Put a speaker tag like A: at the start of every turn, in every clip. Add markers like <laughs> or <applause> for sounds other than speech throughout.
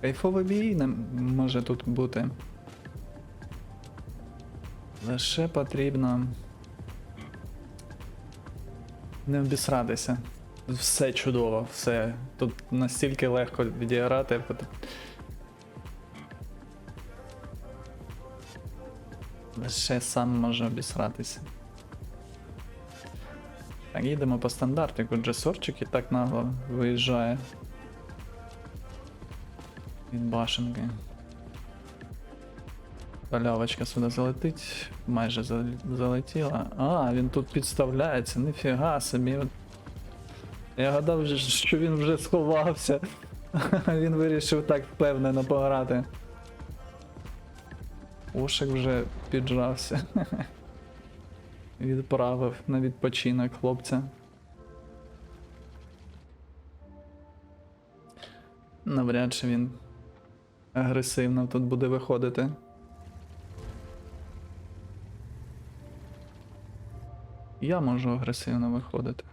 A: Кайфовий бій не може тут бути. Лише потрібно не обісратися. Все чудово, все. Тут настільки легко відіграти. Лише сам може обісратися. Так, їдемо по стандартику. Джесорчик і так нагло виїжджає. Від башенки. Халявочка сюди залетить. Майже залетіла. А, він тут підставляється, ніфіга собі. Я гадав, що він вже сховався. <laughs> Він вирішив так впевнено пограти. Ушик вже піджався. <laughs> Відправив на відпочинок хлопця. Навряд чи він агресивно тут буде виходити. Я можу агресивно виходити.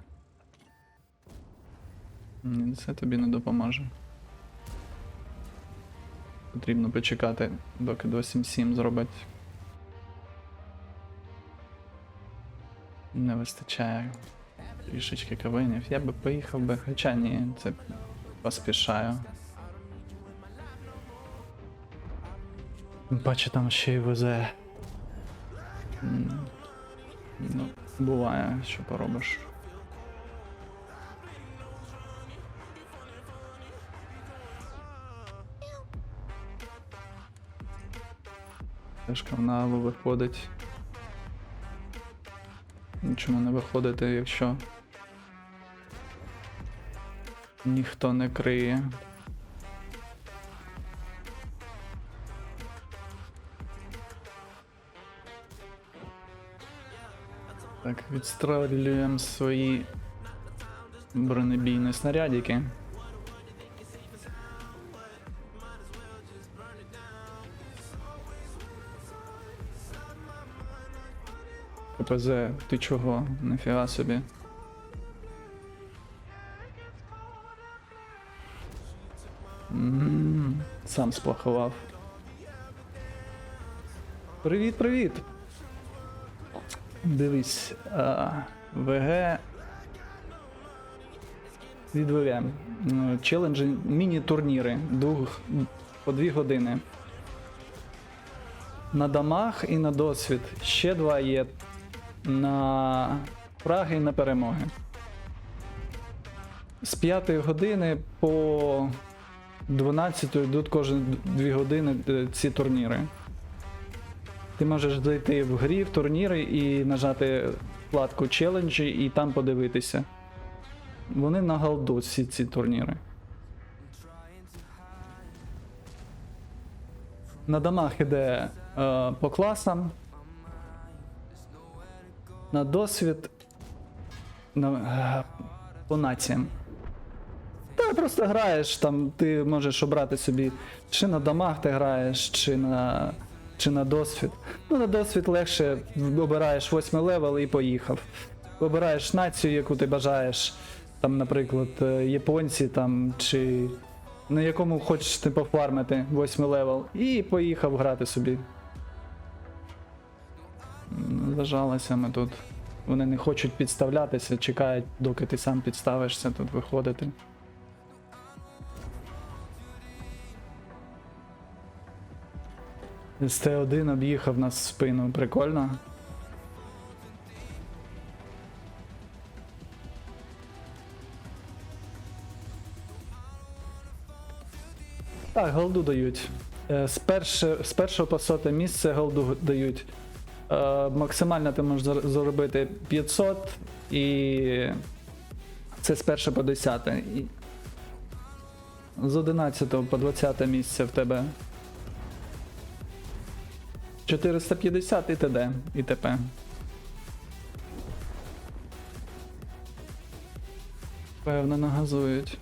A: Ні, це тобі не допоможе. Потрібно почекати, доки до 7-7 зробить. Не вистачає трішечки кавинів. Я би поїхав би, хоча ні, це поспішаю. Бачу, там ще й везе. Ну, буває, що поробиш. Тежка в наву виходить. Нічому не виходити, якщо ніхто не криє. Так, відстрілюємо свої бронебійні снарядики. КПЗ, ти чого? Нафіга собі. Сам сплохував. Привіт, привіт! Дивись, ВГ від ВВ. Челенджі, міні-турніри двох, по дві години. На дамаг і на досвід. Ще два є на Праги і на перемоги. З 5 години по 12 йдуть кожні 2 години е, ці турніри. Ти можеш зайти в грі в турніри і нажати вкладку челенджі і там подивитися. Вони на голду всі ці турніри. На домах іде е, по класам. На досвід. На, е, по націям. Та просто граєш, там ти можеш обрати собі, чи на домах ти граєш, чи на, чи на досвід. Ну, на досвід легше обираєш восьмий левел і поїхав. Обираєш націю, яку ти бажаєш, там, наприклад, е, японці там, чи на якому хочеш ти пофармити восьмий левел, і поїхав грати собі. Зажалися ми тут. Вони не хочуть підставлятися, чекають, доки ти сам підставишся тут виходити. СТ1 об'їхав нас в спину, прикольно. Так, голду дають. Е, З, перше, з першого по соте місце голду дають. Е, максимально ти можеш зар- заробити 500 і це з першого по 10. І з 11 по 20 місце в тебе 450 і т.д. і т.п. Певно, нагазують.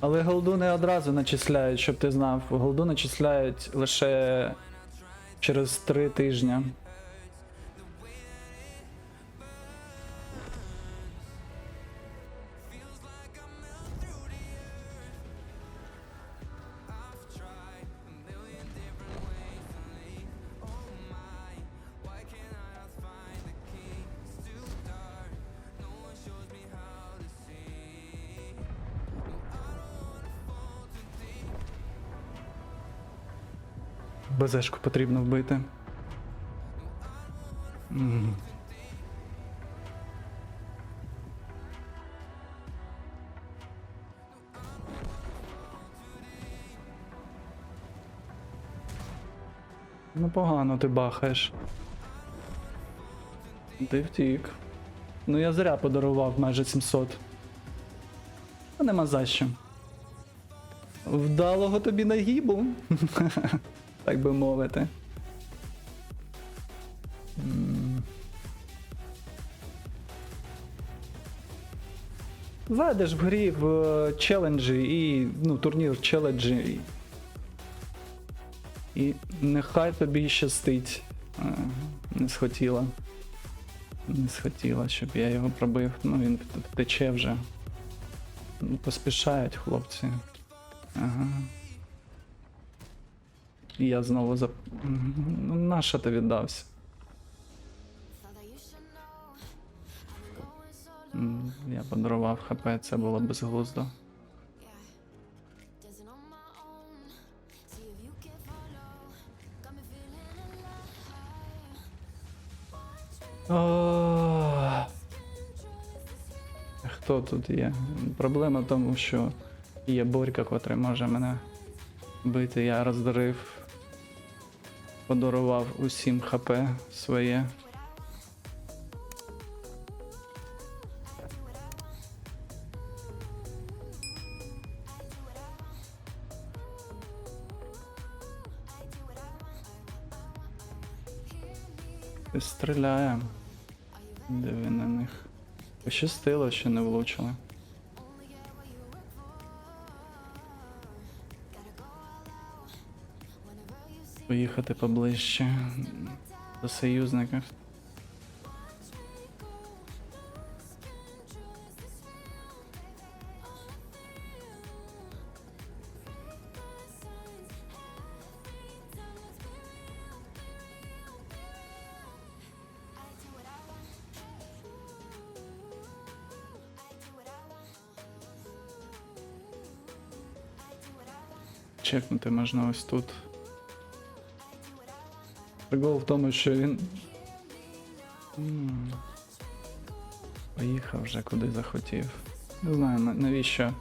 A: Але голду не одразу начисляють, щоб ти знав. Голду начисляють лише через 3 тижні. Безешку потрібно вбити. М. Ну погано ти бахаєш. Ти втік. Ну я зря подарував майже 700. А нема за що. Вдалого тобі нагібу. <laughs> так би мовити. Зайдеш в грі в челенджі і. ну, турнір челенджі. І, нехай тобі щастить. Е, Не схотіла. Не схотіла, щоб я його пробив. Ну він втече вже. Ну, Поспішають хлопці. Ага. І я знову зап... Ну, наша ти віддався. Я подарував ХП, це було безглуздо. О, Хто тут є? Проблема в тому, що є Борька, котрий може мене бити. Я роздарив, подарував усім ХП своє. Стріляє. Диви на них. Пощастило, що не влучили. Поїхати поближче до союзників. Чекнути можна ось тут. Прикол в тому, що він. Поїхав вже куди захотів. Не знаю, навіщо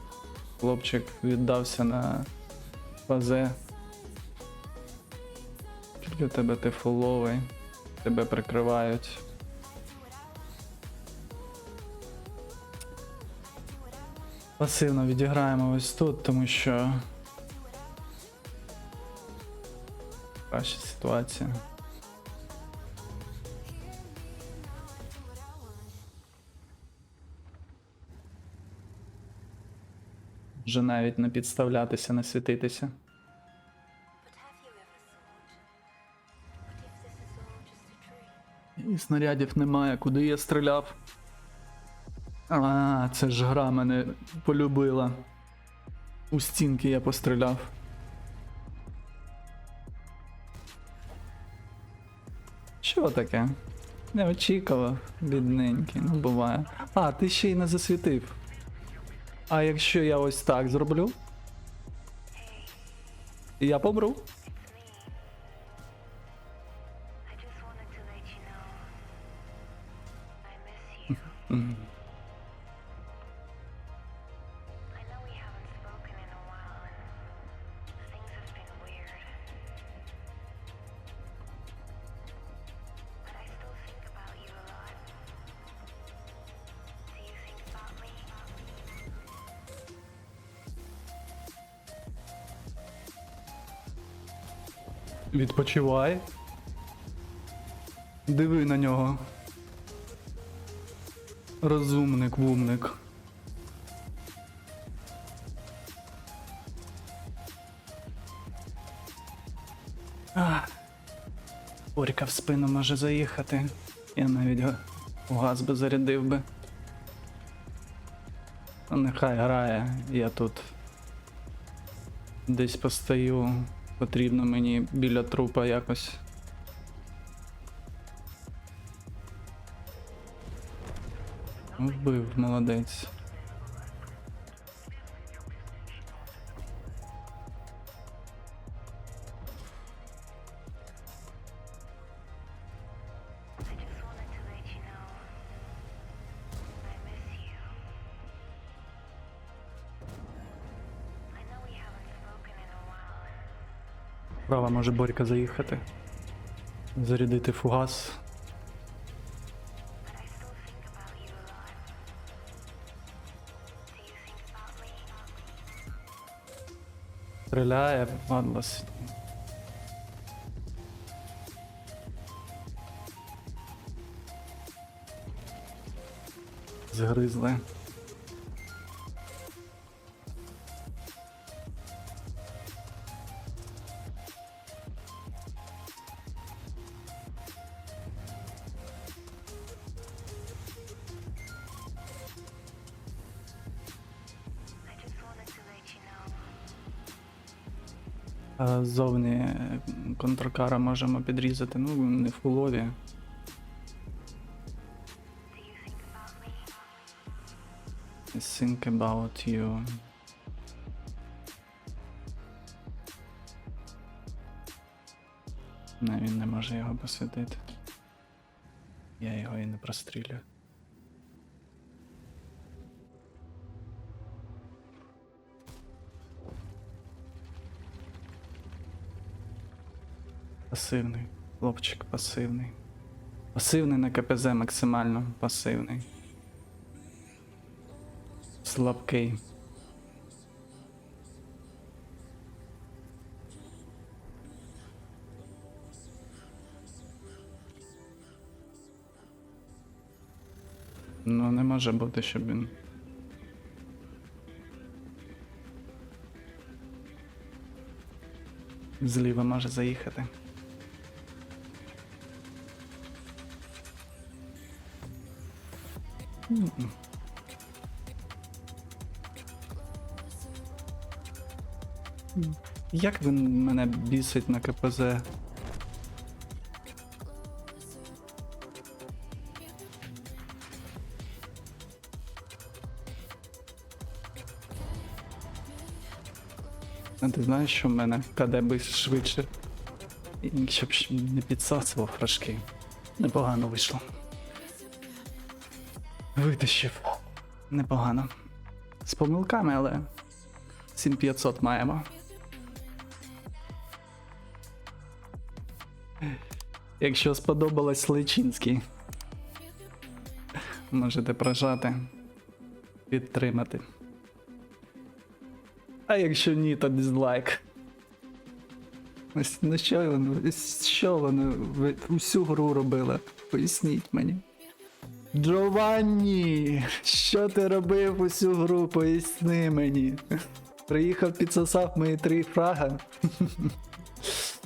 A: хлопчик віддався на фазе. Тільки тебе ти фуловий, тебе прикривають. Пасивно відіграємо ось тут, тому що краща ситуація. Вже навіть не підставлятися, не світитися. І снарядів немає, куди я стріляв. А, це ж гра мене полюбила. У стінки я постріляв. Що таке? Не очікував, бідненький, ну буває. А, ти ще й не засвітив. А якщо я ось так зроблю? Я помру.
B: It's
A: Відпочивай. Диви на нього. Розумник, вумник. Оріка в спину може заїхати. Я навіть у газ би зарядив би. Нехай грає, я тут десь постою. Потрібно мені біля трупа якось. Вбив, молодець. Може Борька заїхати. Зарядити фугас.
B: But I still
A: Ззовні е, контркара можемо підрізати, ну не в
B: me?
A: Think about you. Не, він не може його посвятити. Я його і не прострілю. Пасивний. Хлопчик пасивний. Пасивний на КПЗ максимально пасивний. Слабкий. Ну, не може бути, щоб він. Зліва може заїхати. Як він мене бісить на КПЗ? А ти знаєш, що в мене КД би швидше. Щоб не підсасував фрашки. Непогано вийшло. Витащив. Непогано. З помилками, але 7500 маємо. Якщо сподобалось Личинський, можете прожати, підтримати. А якщо ні, то дизлайк. Ось ну що вони, що вони усю гру робили? Поясніть мені. Джованні, що ти робив усю гру? Поясни мені. Приїхав, підсосав мої три фрага. <laughs>